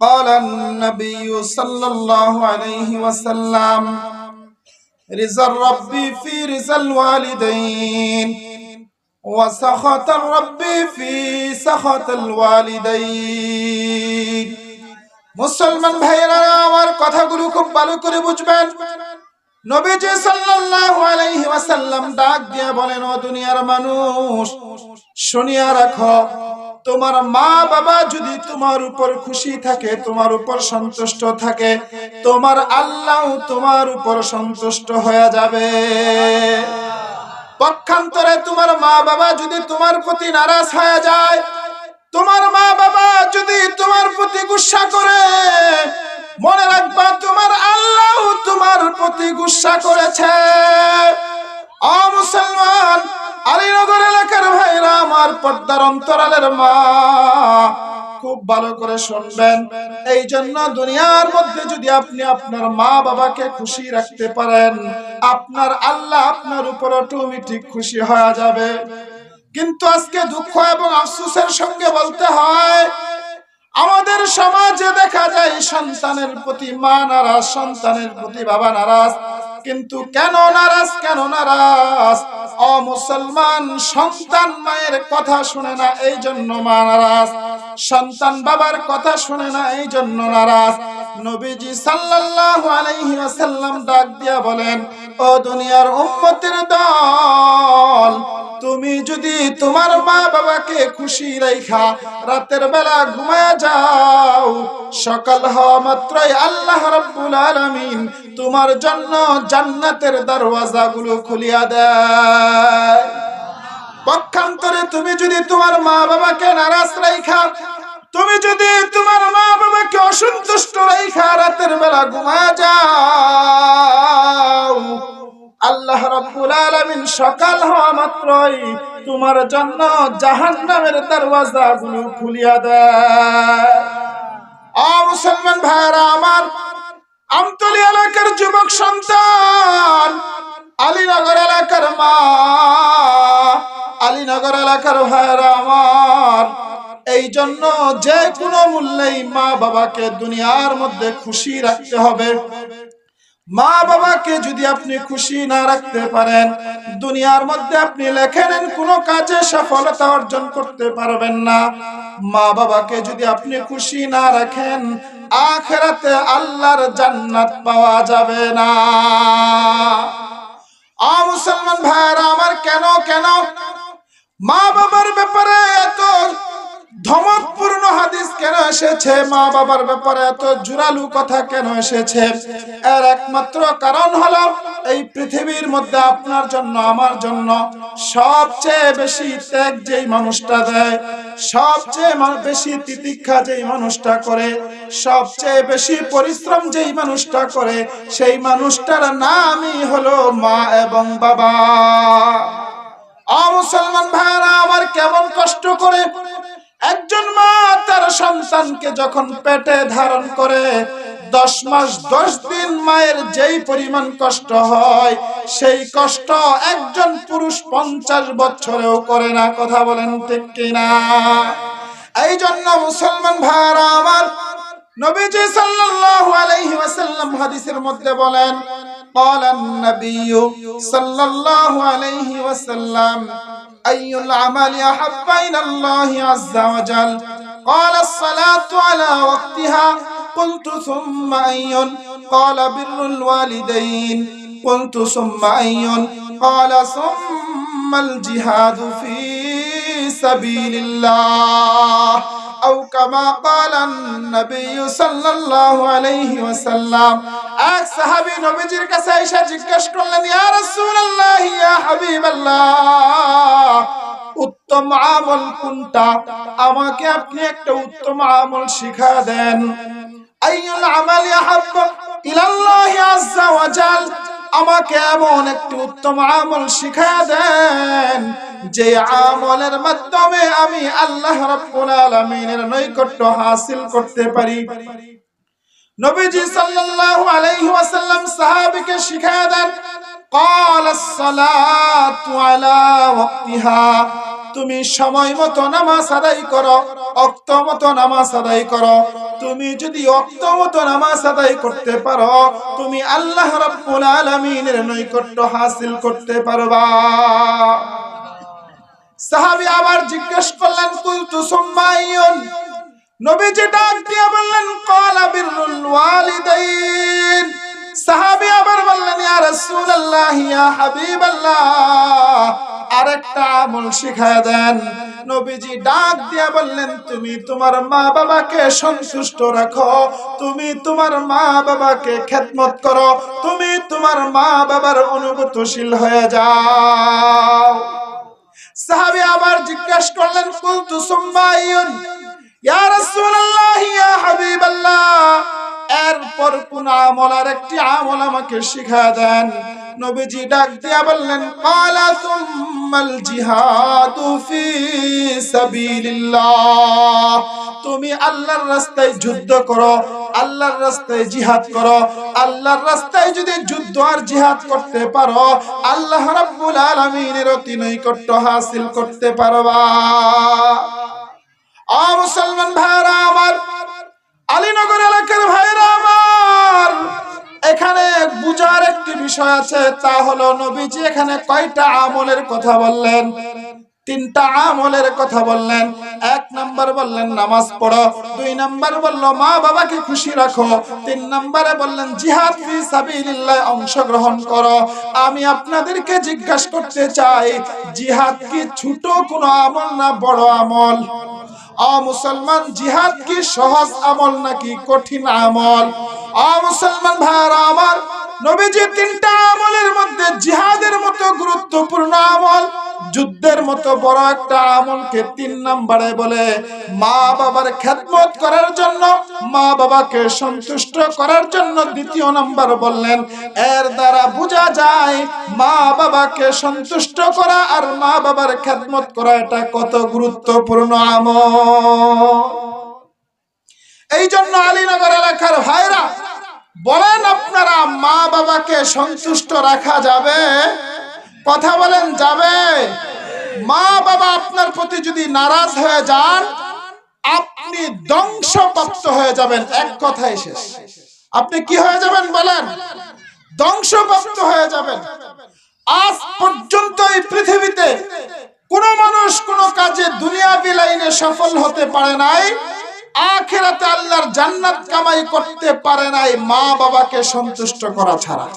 قال النبي صلى الله عليه وسلم رزا الرب في رزا الوالدين وسخط الرب في سخط الوالدين মুসলমান ভাইয়েরা আমার কথাগুলো খুব ভালো করে বুঝবেন নবীজি সাল্লাল্লাহু আলাইহি ওয়াসাল্লাম ডাক দিয়ে বলেন ও দুনিয়ার মানুষ শুনিয়া রাখো তোমার মা বাবা যদি তোমার উপর খুশি থাকে, তোমার উপর সন্তুষ্ট থাকে, তোমার আল্লাহ তোমার উপর সন্তুষ্ট হয়ে যাবে। পক্ষান্তরে তোমার মা বাবা যদি তোমার প্রতি নারাজ হয়ে যায়, তোমার মা বাবা যদি তোমার প্রতি গুসা করে, মনে রাখবা তোমার আল্লাহ তোমার প্রতি গুসা করেছে। আমার পর্দার অন্তরালের মা। খুব ভালো করে শুনবেন। এই জন্য দুনিয়ার মধ্যে যদি আপনি আপনার মা বাবাকে খুশি রাখতে পারেন, আপনার আল্লাহ আপনার উপর অটোমেটিক খুশি হয়ে যাবে। কিন্তু আজকে দুঃখ এবং আফসোসের সঙ্গে বলতে হয় সমাজে দেখা যায় সন্তানের প্রতি মা নারাজ, সন্তানের প্রতি বাবা নারাজ। কিন্তু কেন নারাজ কেন নারাজ? অ মুসলমান সন্তান মায়ের কথা শুনে না, এই জন্য মা নারাজ। সন্তান বাবার কথা শুনে না, এই জন্য নারাজ। নবীজি সাল্লাল্লাহু আলাইহি ওয়াসাল্লাম ডাক দিয়া বলেন, ও দুনিয়ার উম্মতের দল তুমি যদি তোমার মা বাবাকে খুশি রেখা রাতের বেলা ঘুমায় যাও। সকাল হওয়া মাত্রই আল্লাহ রাব্বুল আলামিন তোমার জন্য জান্নাতের দরওয়াজাগুলো খুলিয়া দেয়। পক্ষান্তরে তুমি যদি তোমার মা বাবাকে নারাজ রেখা তুমি যদি তোমার মা বাবাকে অসন্তুষ্ট রেখা রাতের বেলা ঘুমায় যাও। রাব্বুল আলামিন সকাল হওয়া মাত্রই তোমার জন্য জাহান্নামের দরওয়াজাগুলো খুলিয়া দেয়। আ মুসলমান ভাইরা আমার আমতলি এলাকার যুবক সন্তান, আলীনগর এলাকার মা, আলীনগর এলাকার ভাইরা আমার, এই জন্য যে কোনো মূল্যেই মা বাবাকে দুনিয়ার মধ্যে খুশি রাখতে হবে। মা বাবাকে যদি আপনি খুশি না রাখতে পারেন, দুনিয়ার মধ্যে আপনি লেখে নেন, কোনো কাজে সফলতা অর্জন করতে পারবেন না। মা বাবাকে যদি আপনি খুশি না রাখেন, আখেরাতে আল্লাহর জান্নাত পাওয়া যাবে না। আ মুসলমান ভাইরা আমার কেন কেন? মা বাবার ব্যাপারে এত এসেছে, মা বাবার ব্যাপারে এত জোরালু কথা কেন এসেছে? এর একমাত্র কারণ হলো, এই পৃথিবীর মধ্যে আপনার জন্য, আমার জন্য সবচেয়ে বেশি ত্যাগ যেই মানুষটা দেয়, সবচেয়ে বেশি তিতিক্ষা যেই মানুষটা করে, সবচেয়ে বেশি পরিশ্রম যেই মানুষটা করে, সেই মানুষটার নামই হলো মা এবং বাবা। আ মুসলমান ভাইরা আমার কেমন কষ্ট করে সন্তানকে যখন পেটে ধারণ করে দশ মাস দশ দিন মায়ের যেই পরিমাণ কষ্ট হয় সেই কষ্ট একজন পুরুষ পঞ্চাশ বছরেও করে না কথা বলেন ঠিক কিনা এই জন্য মুসলমান ভাইরা আমার নবীজি সাল্লাল্লাহু আলাইহি ওয়াসাল্লাম হাদিসের মধ্যে বলেন قال النبي صلى الله عليه وسلم أي العمل أحب إلى الله عز وجل قال الصلاة على وقتها قلت ثم أي قال بر الوالدين قلت ثم أي قال ثم الجهاد في سبيل الله أو كما قال النبي صلى الله عليه وسلم এক সাহাবী নবীজির কাছে এসে জিজ্ঞেস করলেন ইয়া রাসূলুল্লাহ ইয়া হাবিবাল্লাহ উত্তম আমল কোনটা আমাকে আপনি একটা উত্তম আমল শিখা দেন আইয়ুল আমালি আহাব্বু ইলাল্লাহ আযজা ওয়া জাল আমাকে এমন একটি উত্তম আমল শিখা দেন যে আমলের মাধ্যমে আমি আল্লাহ রাব্বুল আলামিনের নৈকট্য হাসিল করতে পারি নবীজি সাল্লাল্লাহু আলাইহি ওয়াসাল্লাম সাহাবীকে শিখায়া দেন قال الصلاة على وقتها তুমি সময় মতো নামাজ আদায় করো, অক্ত মতো নামাজ আদায় করো। তুমি যদি অক্ত মতো নামাজ আদায় করতে পারো, তুমি আল্লাহ রাব্বুল আলামিনের নৈকট্য হাসিল করতে পারবা। সাহাবী আবার জিজ্ঞেস করলেন, কুলতু সুম্মাইয়ুন? নবীজি ডাক দিয়ে বললেন ক্বালা বিররুল ওয়ালিদাইন। সাহাবী আবার বললেন, ইয়া রাসূলুল্লাহ, ইয়া হাবিবাল্লাহ। আরেকটা আমল শিখায় দেন। নবীজি ডাক দিয়া বললেন, তুমি তোমার মা বাবাকে সন্তুষ্ট রাখো, তুমি তোমার মা বাবাকে খেদমত করো, তুমি তোমার মা বাবার অনুগতশীল হয়ে যাও। সাহাবী আবার জিজ্ঞাসা করলেন, কুলতু সুম্মাইয়ুন, ইয়া রাসূলুল্লাহ, ইয়া হাবিবাল্লাহ এরপর কোন আমল আর একটি আমল আমাকে শিখা দেন। নবীজি ডাক দিয়া বললেন ক্বালা সুম্মাল জিহাদু ফি সাবিলিল্লাহ। তুমি আল্লাহর রাস্তায় যুদ্ধ করো, আল্লাহর রাস্তায় জিহাদ করো। আল্লাহর রাস্তায় যদি যুদ্ধ আর জিহাদ করতে পারো, আল্লাহ রাব্বুল আলামিনের অতি নৈকট্য হাসিল করতে পারবা। আ মুসলমান ভাইরা আমার আলীনগর এলাকার ভাইরা এখানে একটি বিষয় আছে তা হলো নবীজি এখানে কয়টা আমলের কথা বললেন? তিনটা আমলের কথা বললেন। এক নাম্বার বললেন, নামাজ পড়ো। দুই নাম্বার বলল, মা বাবাকে খুশি রাখো। তিন নাম্বারে বললেন, জিহাদ ফি সাবিলিল্লাহ, অংশগ্রহণ করো। আমি আপনাদেরকে জিজ্ঞাসা করতে চাই, জিহাদ কি ছোট কোনো আমল না বড় আমল? আ মুসলমান, জিহাদ কি সহজ আমল নাকি কঠিন আমল? আ মুসলমান ভাইরা আমার নবীজি তিনটা আমলের মধ্যে জিহাদের মতো গুরুত্বপূর্ণ আমল যুদ্ধের মতো বড় একটা আমলকে তিন নম্বরে বলে মা বাবার খেদমত করার জন্য, মা বাবাকে সন্তুষ্ট করার জন্য দ্বিতীয় নাম্বার বললেন, এর দ্বারা বোঝা যায় মা বাবাকে সন্তুষ্ট করা আর মা বাবার খেদমত করা এটা কত গুরুত্বপূর্ণ আমল। এই জন্য আলীনগর এলাকার ভাইরা বলেন, আপনারা মা বাবাকে সন্তুষ্ট রাখা যাবে কথা বলেন, যাবে? মা বাবা আপনার প্রতি যদি নারাজ হয়ে যান, আপনি ধ্বংসপ্রাপ্ত হয়ে যাবেন। এক কথায় শেষ। আপনি কি হয়ে যাবেন বলেন? ধ্বংসপ্রাপ্ত হয়ে যাবেন। আজ পর্যন্ত এই পৃথিবীতে কোন মানুষ কোন কাজে দুনিয়াবি লাইনে সফল হতে পারে নাই, আখেরাতে আল্লাহর জান্নাত কামাই করতে পারে নাই, মা বাবাকে সন্তুষ্ট করা ছাড়া।